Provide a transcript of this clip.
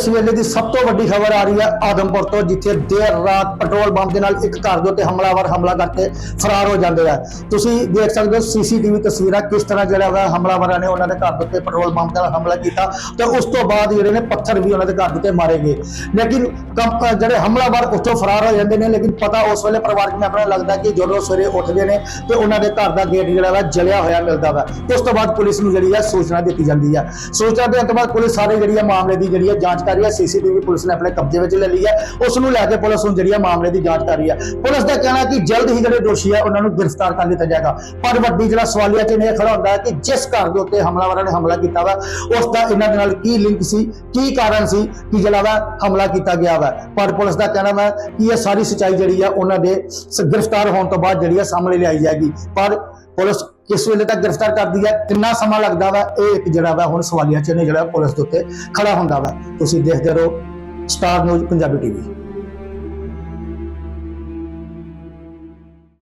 ਇਸ ਵੇਲੇ ਦੀ ਸਭ ਤੋਂ ਵੱਡੀ ਖਬਰ ਆ ਰਹੀ ਹੈ ਆਦਮਪੁਰ ਤੋਂ, ਜਿੱਥੇ ਦੇਰ ਰਾਤ ਪੈਟਰੋਲ ਪੰਪ ਦੇ ਨਾਲ ਇੱਕ ਘਰ ਦੇ ਉੱਤੇ ਹਮਲਾਵਰ ਹਮਲਾ ਕਰਕੇ ਫਰਾਰ ਹੋ ਜਾਂਦੇ ਆ। ਤੁਸੀਂ ਦੇਖ ਸਕਦੇ ਹੋ ਸੀਸੀਟੀਵੀ ਤਸਵੀਰਾਂ ਕਿਸ ਤਰ੍ਹਾਂ ਜਿਹੜਾ ਵਾ ਹਮਲਾਵਰਾਂ ਨੇ ਉਹਨਾਂ ਦੇ ਘਰ ਦੇ ਉੱਤੇ ਪੈਟਰੋਲ ਪੰਪ ਤੇ ਹਮਲਾ ਕੀਤਾ ਤੇ ਉਸ ਤੋਂ ਬਾਅਦ ਜਿਹੜੇ ਨੇ ਪੱਥਰ ਵੀ ਉਹਨਾਂ ਦੇ ਘਰ ਦੇ ਉੱਤੇ ਮਾਰੇ ਗਏ। ਲੇਕਿਨ ਕੰਪ- ਜਿਹੜੇ ਹਮਲਾਵਰ ਉੱਥੋਂ ਫਰਾਰ ਹੋ ਜਾਂਦੇ ਨੇ, ਲੇਕਿਨ ਪਤਾ ਉਸ ਵੇਲੇ ਪਰਿਵਾਰਕ ਮੈਂਬਰਾਂ ਨੂੰ ਲੱਗਦਾ ਕਿ ਜਦੋਂ ਸਵੇਰੇ ਉੱਠਦੇ ਨੇ ਤੇ ਉਹਨਾਂ ਦੇ ਘਰ ਦਾ ਗੇਟ ਜਿਹੜਾ ਵਾ ਜਲਿਆ ਹੋਇਆ ਮਿਲਦਾ ਵਾ। ਉਸ ਤੋਂ ਬਾਅਦ ਪੁਲਿਸ ਨੂੰ ਜਿਹੜੀ ਹੈ ਸੂਚਨਾ ਦਿੱਤੀ ਜਾਂਦੀ ਹੈ ਸੂਚਨਾ ਦੇਣ ਤੋਂ ਬਾਅਦ ਪੁਲਿਸ ਸਾਰੇ ਜਿਹੜੀ ਹੈ ਮਾਮਲੇ ਦੀ ਜਿਹੜੀ ਹੈ ਜਾਂਚ ਰਹੀ ਹੈ ਸੀਸੀਟੀਵੀ ਪੁਲਿਸ ਨੇ ਆਪਣੇ ਕਬਜ਼ੇ ਵਿੱਚ ਲੈ ਲਈ ਹੈ ਉਸ ਨੂੰ ਲੈ ਕੇ ਪੁਲਿਸ ਹੁਣ ਜਿਹੜੀ ਹੈ ਮਾਮਲੇ ਦੀ ਜਾਂਚ ਕਰ ਰਹੀ ਹੈ ਪੁਲਿਸ ਦਾ ਕਹਿਣਾ ਹੈ ਕਿ ਜਲਦ ਹੀ ਜਿਹੜੇ ਦੋਸ਼ੀ ਹੈ ਉਹਨਾਂ ਨੂੰ ਗ੍ਰਿਫਤਾਰ ਕਰ ਲਿੱਤਾ ਜਾਏਗਾ। ਪਰ ਵੱਡੀ ਜਿਹੜਾ ਸਵਾਲੀਆ ਚਿੰਨ੍ਹ ਇਹ ਖੜਾ ਹੁੰਦਾ ਹੈ ਕਿ ਜਿਸ ਘਰ ਦੇ ਉੱਤੇ ਹਮਲਾਵਰਾਂ ਨੇ ਹਮਲਾ ਕੀਤਾ ਵਾ, ਉਸ ਦਾ ਇਹਨਾਂ ਦੇ ਨਾਲ ਕੀ ਲਿੰਕ ਸੀ, ਕੀ ਕਾਰਨ ਸੀ, ਕਿ ਜਿਹੜਾ ਵਾ ਹਮਲਾ ਕੀਤਾ ਗਿਆ ਵਾ। ਪਰ ਪੁਲਿਸ ਦਾ ਕਹਿਣਾ ਹੈ ਕਿ ਇਹ ਸਾਰੀ ਸਚਾਈ ਜਿਹੜੀ ਹੈ ਉਹਨਾਂ ਦੇ ਗ੍ਰਿਫਤਾਰ ਹੋਣ ਤੋਂ ਬਾਅਦ ਜਿਹੜੀ ਹੈ ਸਾਹਮਣੇ ਲਿਆਈ ਜਾਏਗੀ। ਪਰ ਪੁਲਿਸ ਕਿਸ ਵੇਲੇ ਤੱਕ ਗ੍ਰਿਫਤਾਰ ਕਰਦੀ ਹੈ ਕਿੰਨਾ ਸਮਾਂ ਲੱਗਦਾ ਵਾ? ਇਹ ਇੱਕ ਜਿਹੜਾ ਵਾ ਹੁਣ ਸਵਾਲੀਆ ਚਿੰਨ੍ਹ ਜਿਹੜਾ ਪੁਲਿਸ ਦੇ ਉੱਤੇ ਖੜਾ ਹੁੰਦਾ ਵਾ। ਤੁਸੀਂ ਦੇਖਦੇ ਰਹੋ, ਸਟਾਰ ਨਿਊਜ਼, ਪੰਜਾਬੀ ਟੀਵੀ।